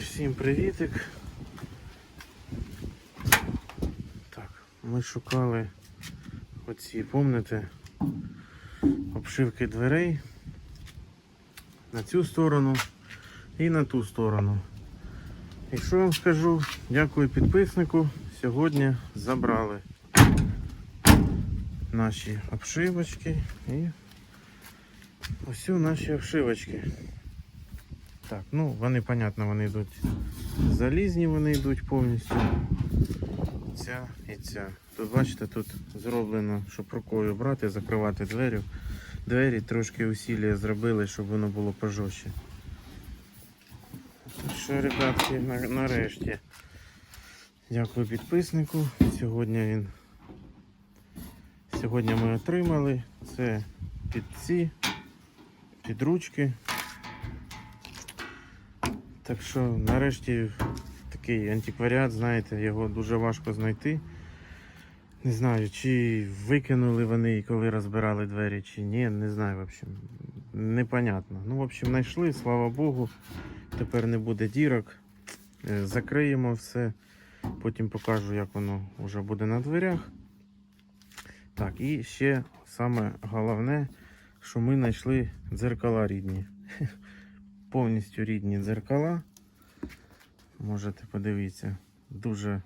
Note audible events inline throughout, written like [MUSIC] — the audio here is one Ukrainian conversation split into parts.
всім привітик. Так, ми шукали оці, помните, обшивки дверей на цю сторону і на ту сторону. І що вам скажу, дякую підписнику. Сьогодні забрали наші обшивочки і ось наші обшивочки. Так, ну вони, понятно, вони йдуть залізні, вони йдуть повністю. Ця і ця. Тут бачите, тут зроблено, щоб рукою брати, закривати двері. Двері трошки усілля зробили, щоб воно було пожорстче. Що, ребятки, нарешті. Дякую підписнику. Сьогодні він. Сьогодні ми отримали. Це під ці, під ручки. Так що нарешті такий антикваріат, знаєте, його дуже важко знайти. Не знаю, чи викинули вони, коли розбирали двері, чи ні, не знаю, в общем. Непонятно. Ну, в общем, знайшли, слава Богу. Тепер не буде дірок. Е, Закриємо все. Потім покажу, як воно вже буде на дверях. Так, і ще саме головне, що ми знайшли дзеркала рідні. [LAUGHS] Повністю рідні дзеркала. Можете подивитися. Дуже,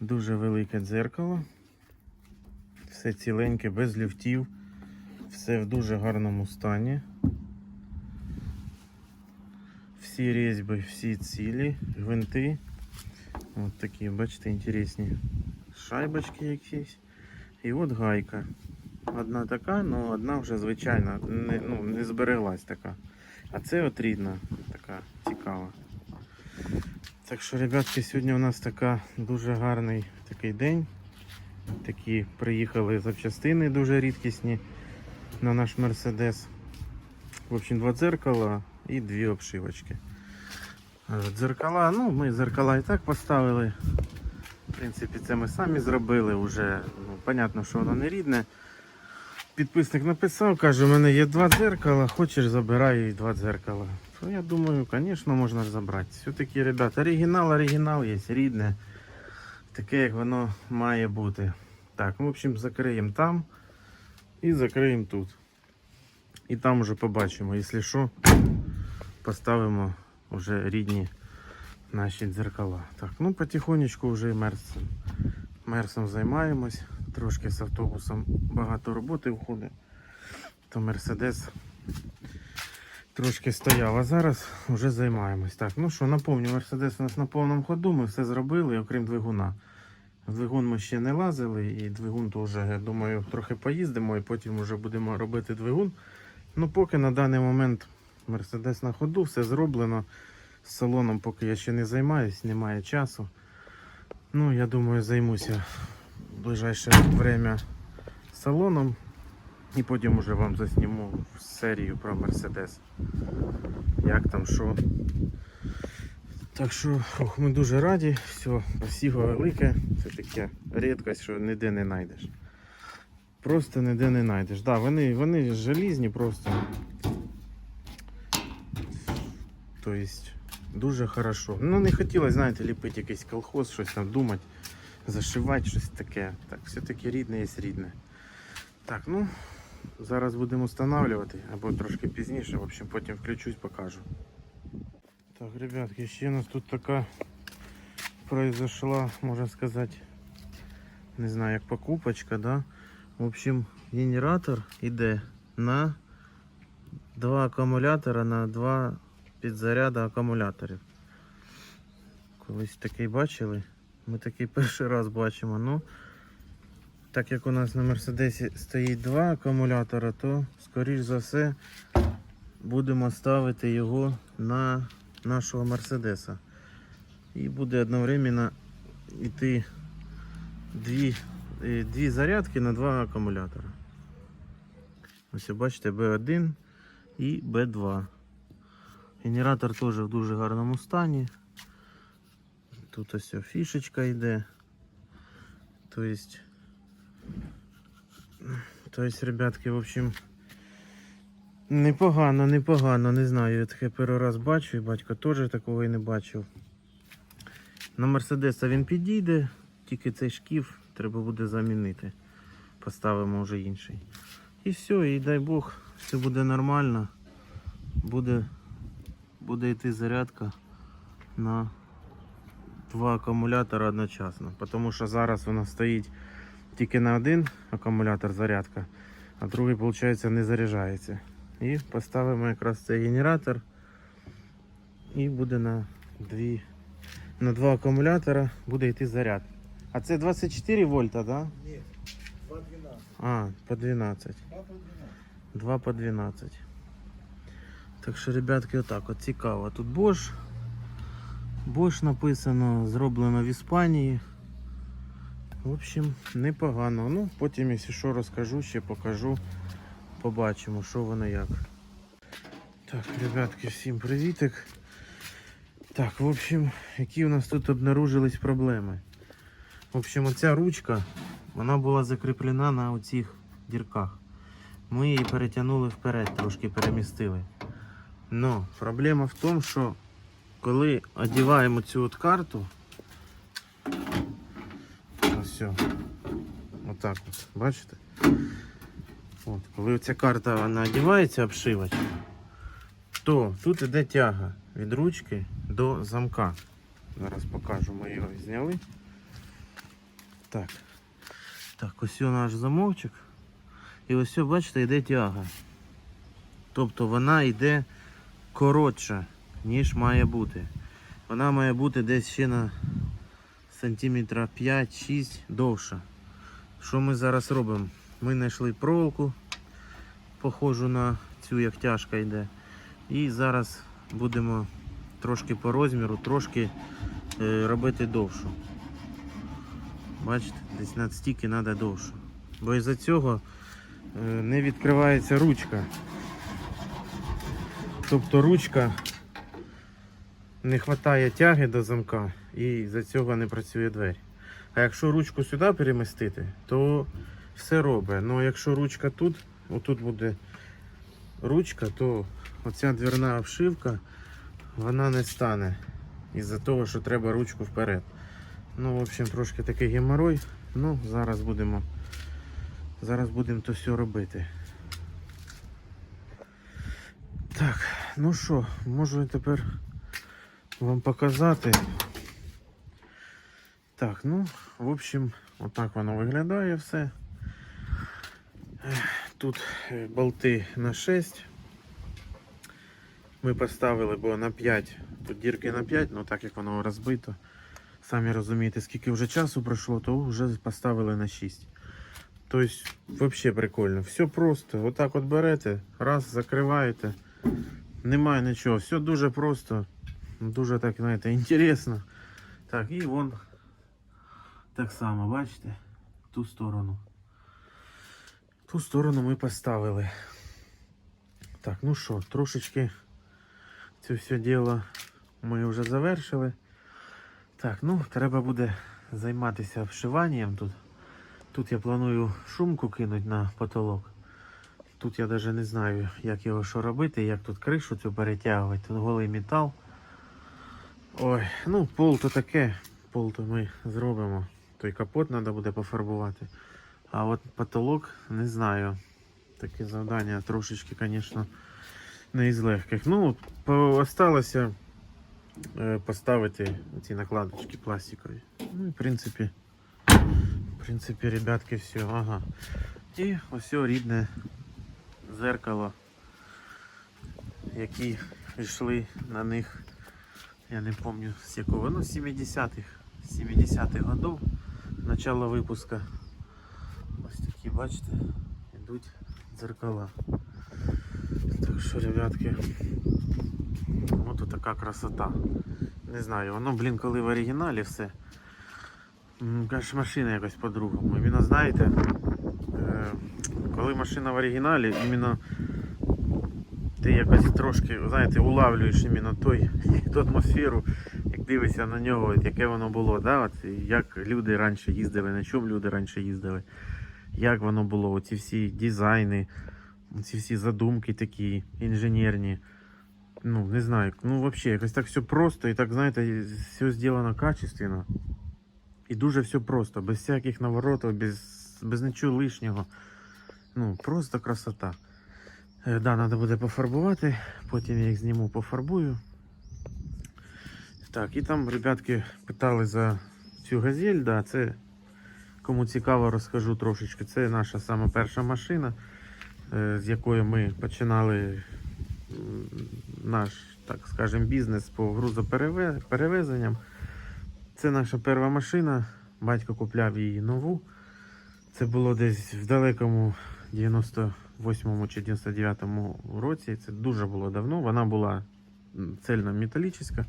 дуже велике дзеркало. Все ціленьке, без люфтів. Все в дуже гарному стані. Всі різьби, всі цілі, гвинти. От такі, бачите, інтересні шайбочки якісь. І от гайка. Одна така, але одна вже звичайна, не, ну, не збереглась така. А це от рідна, така цікава. Так що, ребятки, сьогодні у нас така дуже гарний такий день. Такі приїхали запчастини дуже рідкісні на наш Мерседес. В общем, два дзеркала і дві обшивочки. Дзеркала, ну, ми дзеркала і так поставили. В принципі, це ми самі зробили вже. Ну, понятно, що воно не рідне. Підписник написав, каже, у мене є два дзеркала, хочеш забирай і два дзеркала. То я думаю, звісно, можна забрати. Все-таки, ребята, оригінал, оригінал є, рідне. Таке, як воно має бути. Так, в общем, закриємо там і закриємо тут. І там вже побачимо, якщо що, поставимо вже рідні наші дзеркала. Так, ну потихонечку вже і мерсом. Мерсом займаємось. Трошки з автобусом багато роботи входить. То Мерседес трошки стояв, а зараз вже займаємось. Так, ну що, наповню, Мерседес у нас на повному ходу, ми все зробили, окрім двигуна. Двигун ми ще не лазили, і двигун теж, я думаю, трохи поїздимо і потім вже будемо робити двигун. Ну, поки на даний момент Мерседес на ходу, все зроблено. З салоном поки я ще не займаюсь, немає часу. Ну, я думаю, займуся в ближайше время салоном. І потім уже вам засніму серію про Мерседес. Як там що. Так що ох, ми дуже раді. Все, спасибо велике. Це таке рідкость, що ніде не знайдеш. Просто ніде не знайдеш. Да, вони, вони желізні просто. Тобто дуже хорошо. Ну не хотілося, знаєте, ліпити якийсь колхоз, щось там думати, зашивати, щось таке. Так, все-таки рідне є рідне. Так, ну, зараз будемо встановлювати, або трошки пізніше, в общем, потім включусь, покажу. Так, ребятки, ще у нас тут така произошла, можна сказати, не знаю, як покупочка, да? В общем, генератор іде на два акумулятора на два підзаряди акумуляторів. Колись такий бачили. Ми такий перший раз бачимо. Ну, так як у нас на Мерседесі стоїть два акумулятора, то скоріш за все будемо ставити його на нашого Мерседеса. І буде одновременно йти дві, е, дві зарядки на два акумулятора. Ось бачите, B1 і B2. Генератор теж в дуже гарному стані. Тут ось фішечка йде. Тобто, тобто, ребятки, в общем, Непогано, непогано, не знаю. Я таке перший раз бачу, і батько теж такого і не бачив. На Мерседеса він підійде, тільки цей шкіф треба буде замінити. Поставимо вже інший. І все, і дай Бог, все буде нормально. Буде, буде йти зарядка на два акумулятори одночасно. Тому що зараз вона стоїть тільки на один акумулятор зарядка, а другий, виходить, не заряджається. І поставимо якраз цей генератор. І буде на дві, на два акумулятора буде йти заряд. А це 24 вольта, так? Да? Ні, 2,12. А, по 12. 2 по 12. 2 по 12. Так що, ребятки, отак от цікаво. Тут Bosch. Bosch написано, зроблено в Іспанії. В общем, непогано. Ну, потім, якщо що, розкажу, ще покажу. Побачимо, що воно як. Так, ребятки, всім привітик. Так, в общем, які у нас тут обнаружились проблеми. В общем, оця ручка, вона була закріплена на оцих дірках. Ми її перетягнули вперед, трошки перемістили. Но проблема в тому, що коли одіваємо цю от карту, ось отак от, бачите? От, коли ця карта вона одівається обшивач, то тут іде тяга від ручки до замка. Зараз покажу, ми його зняли. Так. Так, ось наш замовчик. І ось, бачите, йде тяга. Тобто вона йде коротша, ніж має бути. Вона має бути десь ще на сантиметра 5-6 довша. Що ми зараз робимо? Ми знайшли проволоку, похожу на цю, як тяжка йде. І зараз будемо трошки по розміру, трошки е, робити довшу. Бачите, десь на стільки треба довшу. Бо із-за цього е, не відкривається ручка. Тобто ручка не вистачає тяги до замка і за цього не працює двері. А якщо ручку сюди перемістити, то все робить. Ну а якщо ручка тут, отут буде ручка, то оця дверна обшивка вона не стане із-за того, що треба ручку вперед. Ну, в общем, трошки такий геморой. Ну, зараз будемо. Зараз будемо то все робити. Так, ну що, можу тепер вам показати. Так, ну, в общем, отак воно виглядає все. Тут е, болти на 6. Ми поставили, бо на 5. Тут дірки на 5, ну так як воно розбито. Самі розумієте, скільки вже часу пройшло, то вже поставили на 6. Тобто, взагалі прикольно. Все просто. Отак от берете, раз, закриваєте. Немає нічого. Все дуже просто. Дуже так, знаєте, інтересно. [LAUGHS] Так, і вон так само, бачите? Ту сторону. Ту сторону ми поставили. Так, ну що, трошечки це все діло ми вже завершили. Так, ну треба буде займатися вшиванням тут. Тут я планую шумку кинути на потолок. Тут я навіть не знаю, як його що робити, як тут кришу цю перетягувати. Тут голий метал. Ой, ну пол то таке, пол то ми зробимо. Той капот треба буде пофарбувати. А от потолок не знаю. Таке завдання трошечки, звісно, не із легких. Ну, осталося е, поставити ці накладочки пластикові. Ну в принципі, в принципі, ребятки, все. Ага. І ось рідне зеркало, які йшли на них, я не пам'ятаю з якого, ну, 70-х, 70-х годов, начало випуска. Ось такі, бачите, йдуть дзеркала. Так що, ребятки, от така красота. Не знаю, воно, блін, коли в оригіналі все. Каже, машина якось по-другому. Іменно знаєте, е, коли машина в оригіналі, іменно ти якось трошки, знаєте, улавлюєш іменно той, [LAUGHS] ту атмосферу, як дивишся на нього, яке воно було, да? от, як люди раніше їздили, на чому люди раніше їздили, як воно було, оці всі дизайни, ці всі задумки такі інженерні. Ну, не знаю, ну взагалі, якось так все просто і так, знаєте, все зроблено качественно. І дуже все просто, без всяких наворотів, без, без нічого лишнього. Ну, просто красота. Е, да, треба буде пофарбувати, потім я їх зніму, пофарбую. Так, і там ребятки питали за цю газель, да, це кому цікаво, розкажу трошечки. Це наша сама перша машина, е, з якої ми починали наш, так скажем, бізнес по грузоперевезенням. Це наша перша машина. Батько купляв її нову. Це було десь в далекому 98-му чи 99-му році. Це дуже було давно. Вона була цельнометалічна.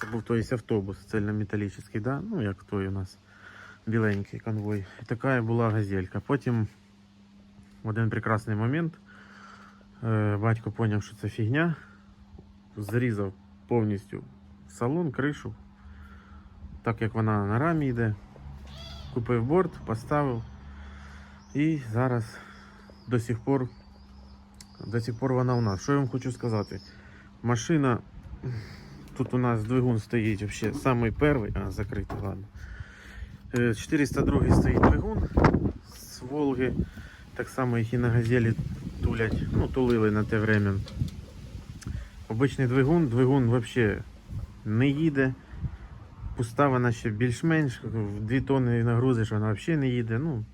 Це був той автобус цельнометалічний, да? ну як той у нас біленький конвой. І така була газелька. Потім в один прекрасний момент е, батько зрозумів, що це фігня. Зрізав повністю салон, кришу, так як вона на рамі йде. Купив борт, поставив. І зараз до сих пор, до сих пор вона у нас. Що я вам хочу сказати? Машина, тут у нас двигун стоїть вообще самий перший, а закритий, ладно. Е, 402 стоїть двигун з Волги. Так само їх і на газелі тулять, ну, тулили на те время. Обичний двигун, двигун взагалі не їде. Пуста вона ще більш-менш. В 2 тонни нагрузиш, вона взагалі не їде. Ну,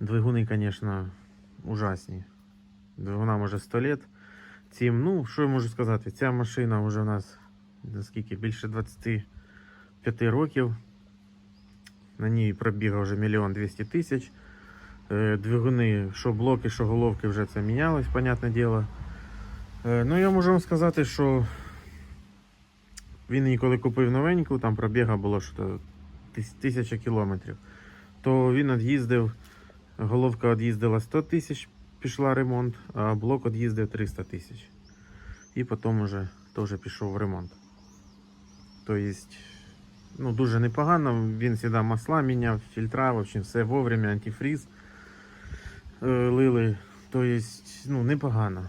двигуни, звісно, ужасні. Двигуна може 100 лет. Цим, ну, що я можу сказати? Ця машина вже у нас наскільки більше 25 років. На ній пробіга вже мільйон 200 тисяч. Е, Двигуни, що блоки, що головки вже це мінялось, понятне діло. Е, Ну, я можу вам сказати, що він її коли купив новеньку, там пробіга було що тисяча кілометрів. То він від'їздив, головка від'їздила 100 тисяч, пішла ремонт, а блок від'їздив 300 тисяч. І потім вже теж пішов ремонт. Тобто, ну, дуже непогано. Він завжди масла міняв, фільтра, в общем, все вовремя, антифріз е, лили. Тобто, ну, непогано.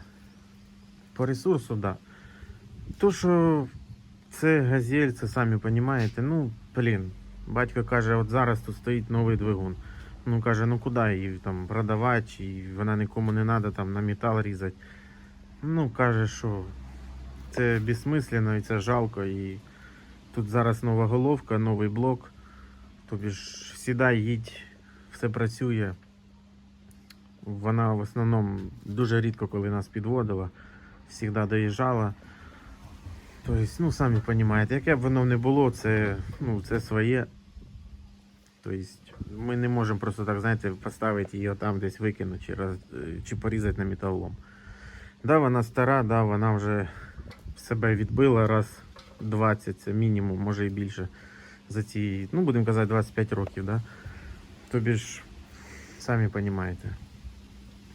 По ресурсу, так. Да. То, що це газель, це самі розумієте, ну, блін. Батько каже, от зараз тут стоїть новий двигун. Ну каже, ну куди її там продавати, і вона нікому не треба там на метал різати. Ну, каже, що це безсмислено і це жалко. І тут зараз нова головка, новий блок. Тобі ж сідай, їдь, все працює. Вона в основному дуже рідко, коли нас підводила, завжди доїжджала. Тобто, ну, самі розумієте, яке б воно не було, це, ну, це своє. Тобто, ми не можемо просто так, знаєте, поставити її там десь викинути чи, роз, чи порізати на металлом. Да, вона стара, да, вона вже себе відбила раз 20, це мінімум, може і більше за ці, ну будемо казати, 25 років. Да? Тобі ж, самі розумієте.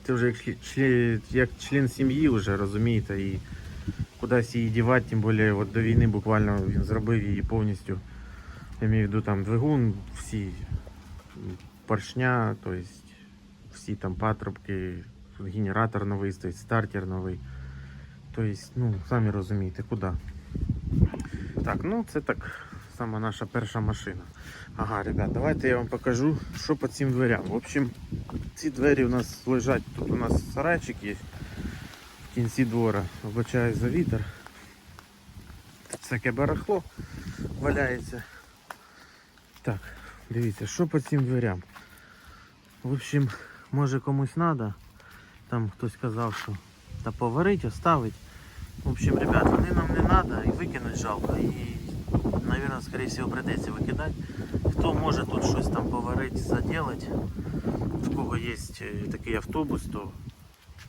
Це вже як, члі- як член сім'ї вже, розумієте, і кудись її дівати, тим більше от до війни буквально він зробив її повністю. Я маю в виду там двигун, всі поршня, то есть всі там патрубки, генератор новий стоїть, стартер новий. То есть, ну, самі розумієте, куди. Так, ну це так сама наша перша машина. Ага, ребят, давайте я вам покажу, що по цим дверям. В общем, ці двері у нас лежать, тут у нас сарайчик є в кінці двора. Вибачаю за вітер. Всяке барахло валяється. Так, дивіться, що по цим дверям. В общем, може комусь треба. Там хтось казав, що та поварить, оставить. В общем, ребят, вони нам не треба і викинуть жалко. І, мабуть, скоріше всього, прийдеться викидати. Хто може тут щось там поварити, заділати, в кого є е, такий автобус, то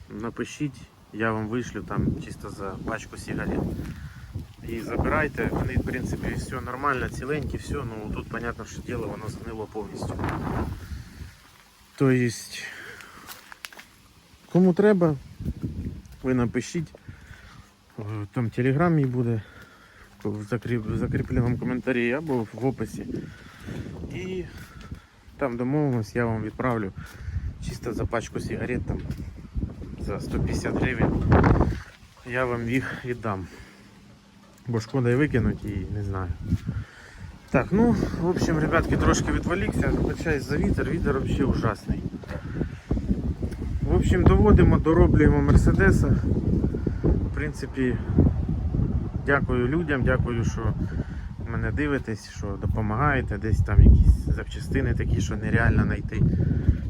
напишіть, я вам вишлю там чисто за пачку сигарет. І забирайте, вони в принципі все нормально, ціленькі, все, ну тут понятно, що діло воно згнило повністю. Тобто, кому треба, ви напишіть. Там телеграм мій буде в закріпленому коментарі або в описі. І там домовимось, я вам відправлю чисто за пачку сигарет там за 150 гривень. Я вам їх віддам. Бо шкода і викинуть і не знаю. Так, ну, в общем, ребятки, трошки відволікся, вибачаюсь за вітер, вітер взагалі ужасний. В общем, доводимо, дороблюємо Мерседеса. В принципі, дякую людям, дякую, що мене дивитесь, що допомагаєте. Десь там якісь запчастини такі, що нереально знайти.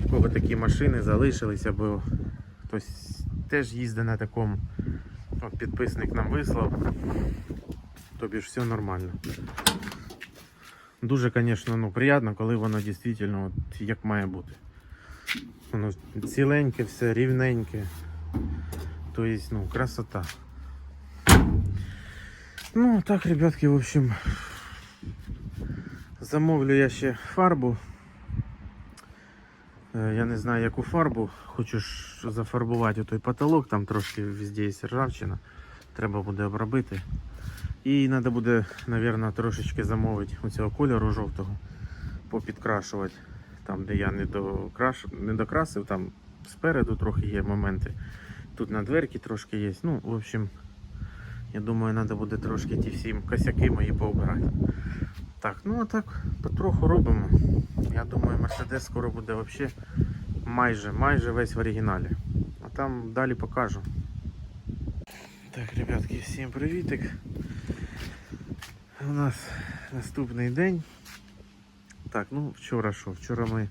В кого такі машини залишилися, бо хтось теж їздить на такому. Підписник нам вислав. Тобі ж все нормально. Дуже, звісно, ну, приємно, коли воно дійсно от, як має бути. Воно ціленьке, все рівненьке. Тобто, ну, красота. Ну, так, ребятки, в общем, замовлю я ще фарбу. Е, Я не знаю, яку фарбу. Хочу ж зафарбувати той потолок, там трошки везде є ржавчина. Треба буде обробити. І треба буде, мабуть, трошечки замовити оцього кольору жовтого, попідкрашувати. Там, де я не, докраш... не докрасив, там спереду трохи є моменти. Тут на дверки трошки є. Ну, в общем, я думаю, треба буде трошки ті всі косяки мої пообирати. Так, ну а так, потроху робимо. Я думаю, Мерседес скоро буде взагалі майже, майже весь в оригіналі. А там далі покажу. Так, ребятки, всім привітик. У нас наступний день. Так, ну вчора що? Вчора ми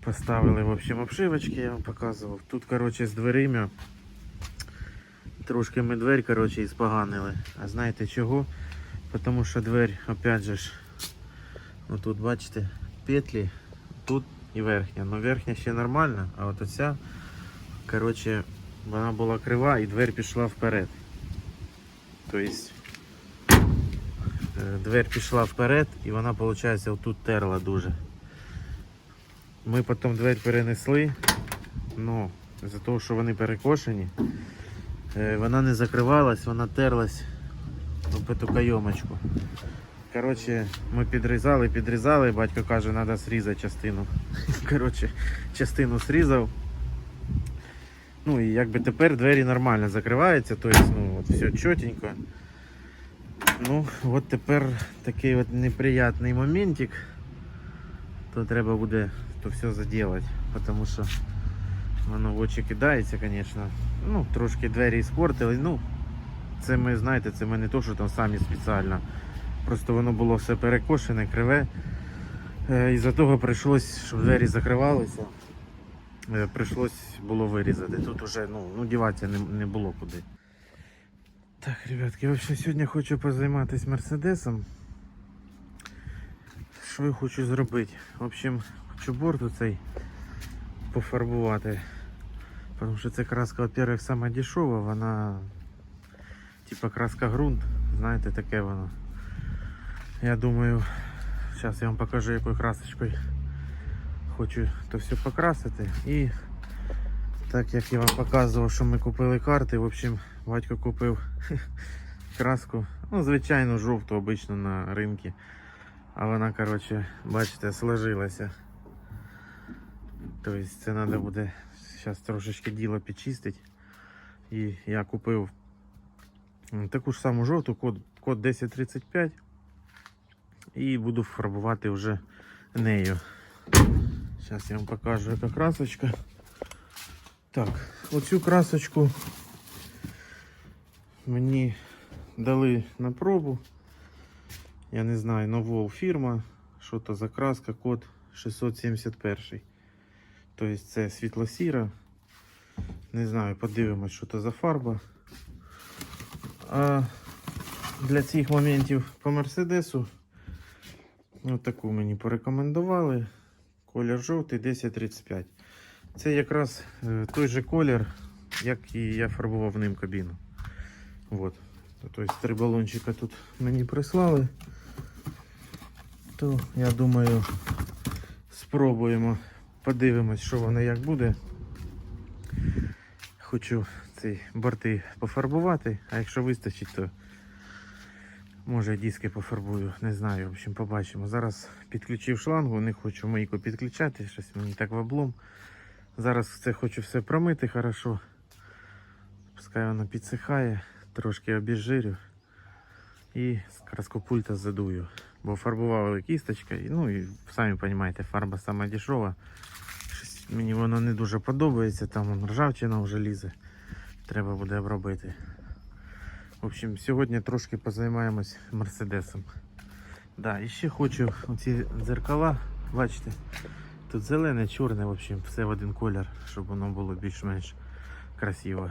поставили в общем, обшивочки, я вам показував. Тут, коротше, з дверима трошки ми двері, коротше, іспоганили. А знаєте чого? Тому що двері, опять же ж, тут бачите, петлі, тут і верхня. Ну верхня ще нормальна, а от оця, коротше, вона була крива і двері пішла вперед. Тобто е, двері пішла вперед і вона, виходить, отут терла дуже. Ми потім двері перенесли, ну, за того, що вони перекошені, е, вона не закривалась, вона терлась об эту кайомочку. Коротше, ми підрізали, підрізали, батько каже, треба зрізати частину. [LAUGHS] Коротше, частину зрізав. Ну і якби тепер двері нормально закриваються, тобто ну, все чотенько. Ну, от тепер такий от неприятний моментик. То треба буде то все заділати, тому що воно в очі кидається, звісно. Ну, трошки двері іспортили. Ну, це ми, знаєте, це ми не то, що там самі спеціально. Просто воно було все перекошене, криве. Е, Із-за того прийшлось, щоб двері закривалися. е, Прийшлось було вирізати. Тут уже ну, ну діватися не, не було куди. Так, ребятки, я ще сьогодні хочу позайматися Мерседесом. Що я хочу зробити? В общем, хочу борт цей пофарбувати. Тому що ця краска, во-первых, сама дешева, вона типа краска ґрунт, знаєте, таке воно. Я думаю, зараз я вам покажу, якою красочкою хочу то все покрасити. І так як я вам показував, що ми купили карти, в общем, батько купив [LAUGHS] краску, ну, звичайно, жовту, обично на ринку. А вона, коротше, бачите, сложилася. Тобто це треба буде зараз трошечки діло підчистити. І я купив таку ж саму жовту, код, код 1035. І буду фарбувати вже нею. Зараз я вам покажу, яка красочка. Так, оцю красочку мені дали на пробу. Я не знаю, нового фірма, що то за краска, код 671. Тобто це світло-сіра. Не знаю, подивимось, що то за фарба. А для цих моментів по Мерседесу таку мені порекомендували. Колір жовтий 1035. Це якраз е, той же колір, як і я фарбував ним кабіну. Вот. Тобто три балончика тут мені прислали. То я думаю, спробуємо, подивимось, що воно як буде. Хочу ці борти пофарбувати, а якщо вистачить, то може диски пофарбую, не знаю, в общем, побачимо. Зараз підключив шлангу, не хочу мийку підключати, щось мені так в облом. Зараз це хочу все промити хорошо. Пускай воно підсихає, трошки обіжирю. І з краскопульта задую. Бо фарбували кісточкою. Ну і самі розумієте, фарба сама дешева. Мені воно не дуже подобається, там ржавчина вже лізе. Треба буде обробити. В общем, сьогодні трошки позаймаємось мерседесом. Да, і ще хочу оці дзеркала, бачите, тут зелене, чорне, в общем, все в один колір, щоб воно було більш-менш красиво.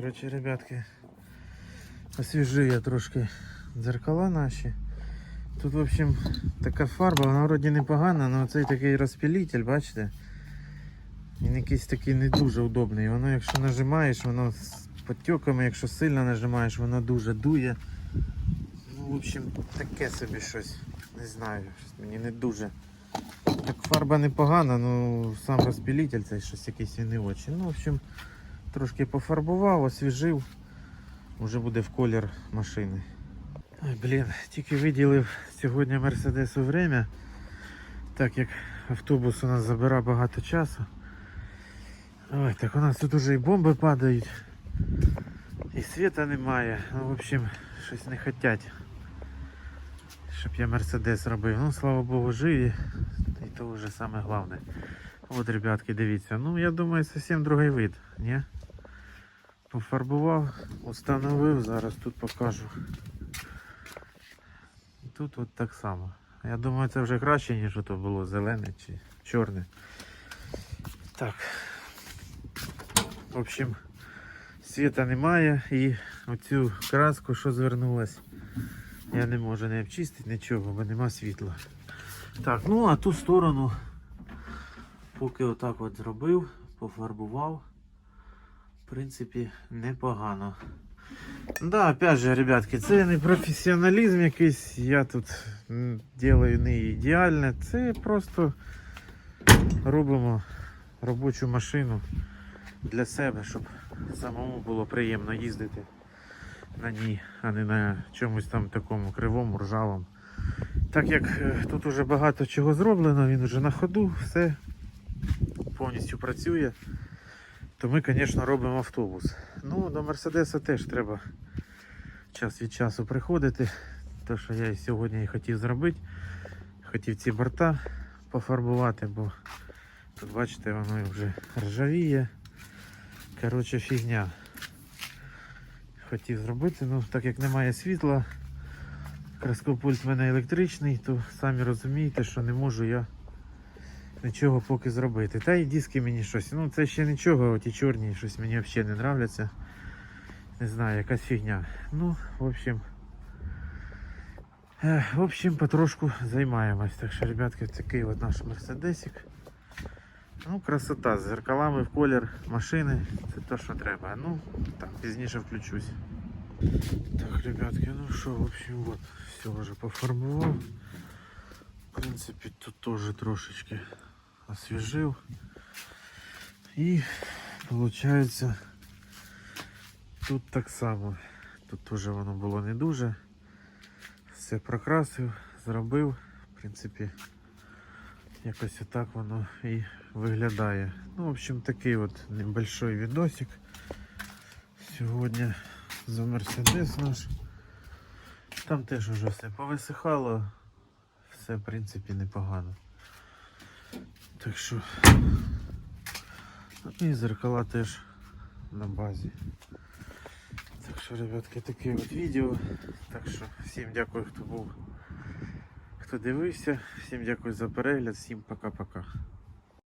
Коротше, ребятки, освіжив я трошки дзеркала наші. Тут, в общем, така фарба, вона вроді непогана, але цей такий розпілитель, бачите? Він якийсь такий не дуже удобний. Воно, якщо нажимаєш, воно з потьоками, якщо сильно нажимаєш, воно дуже дує. Ну, в общем, таке собі щось. Не знаю, щось мені не дуже. Так фарба непогана, ну сам розпілитель цей щось якийсь і не очень. Ну, в общем, трошки пофарбував, освіжив. Уже буде в колір машини. Ой, блін, тільки виділив сьогодні Мерседесу время, так як автобус у нас забирає багато часу. Ой, так у нас тут уже і бомби падають, і світа немає. Ну, в общем, щось не хотять, щоб я Мерседес робив. Ну, слава Богу, живі. І то вже саме головне. От, ребятки, дивіться. Ну, я думаю, зовсім другий вид, ні? Пофарбував, установив, зараз тут покажу. Тут от так само. Я думаю, це вже краще, ніж то було зелене чи чорне. Так. В общем, світа немає і оцю краску, що звернулась, я не можу не обчистити нічого, бо нема світла. Так, ну а ту сторону, поки отак от зробив, пофарбував, в принципі, непогано. Да, опять же, ребятки, це не професіоналізм якийсь, я тут м, делаю не ідеально, це просто робимо робочу машину для себе, щоб самому було приємно їздити на ній, а не на чомусь там такому кривому, ржавому. Так як е, тут уже багато чого зроблено, він вже на ходу, все повністю працює, то ми, звісно, робимо автобус. Ну, до Мерседеса теж треба час від часу приходити. Те, що я і сьогодні і хотів зробити. Хотів ці борта пофарбувати, бо тут, бачите, воно вже ржавіє. Коротше, фігня. Хотів зробити, ну так як немає світла, краскопульт в мене електричний, то самі розумієте, що не можу я нічого поки зробити. Та і диски мені щось. Ну це ще нічого, ті чорні щось мені взагалі не нравляться. Не знаю, якась фігня. Ну, в общем. е, В общем, потрошку займаємось. Так що, ребятки, такий от наш мерседесик. Ну, красота, з зеркалами в колір машини. Це те, що треба. Ну, там пізніше включусь. Так, ребятки, ну що, в общем, вот, все вже пофарбував. В принципі, тут теж трошечки освіжив. І виходить, тут так само. Тут теж воно було не дуже. Все прокрасив, зробив. В принципі, якось отак воно і виглядає. Ну, в общем, такий от небольшой відосик. Сьогодні за Мерседес наш. Там теж уже все повисихало. Все, в принципі, непогано. Так що. І зеркала теж на базі. Так що, ребятки, таке от відео. Так що всім дякую, хто був, хто дивився. Всім дякую за перегляд, всім пока-пока.